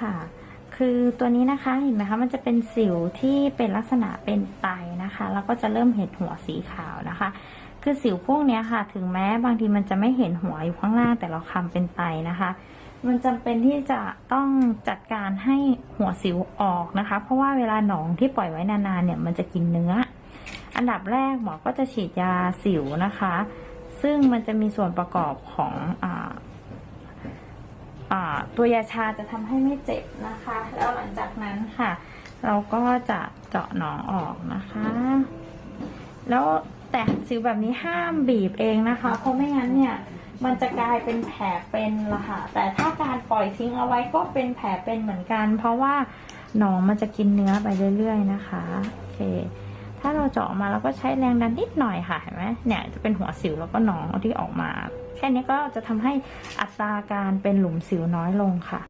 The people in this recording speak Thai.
ค่ะ คือตัวนี้นะคะเห็นไหมคะมันจะเป็นสิวที่เป็นลักษณะเป็นไตนะคะ แล้วก็จะเริ่มเห็นหัวสีขาวนะคะ คือสิวพวกนี้ค่ะ ถึงแม้บางทีมันจะไม่เห็นหัวอยู่ข้างล่างแต่เราคำเป็นไตนะคะ มันจำเป็นที่จะต้องจัดการให้หัวสิวออกนะคะ เพราะว่าเวลาหนองที่ปล่อยไว้นานๆเนี่ยมันจะกินเนื้อ อันดับแรกหมอก็จะฉีดยาสิวนะคะซึ่งมันจะมีส่วนประกอบของอ่าอ่า ตัวยาชาจะทำให้ไม่เจ็บนะคะ แล้วหลังจากนั้นค่ะ เราก็จะเจาะหนองออกนะคะ แล้วแต่สิวแบบนี้ห้ามบีบเองนะคะ เพราะไม่งั้นเนี่ยมันจะกลายเป็นแผลเป็นละค่ะ แต่ถ้าการปล่อยทิ้งเอาไว้ก็เป็นแผลเป็นเหมือนกัน เพราะว่าหนองมันจะกินเนื้อไปเรื่อยๆนะคะ โอเค ถ้าเราเจาะออกมาเราก็ใช้แรงดันนิดหน่อยค่ะเห็นไหมเนี่ยจะเป็นหัวสิวแล้วก็หนองที่ออกมา แค่นี้ก็จะทำให้อัตราการเป็นหลุมสิวน้อยลงค่ะ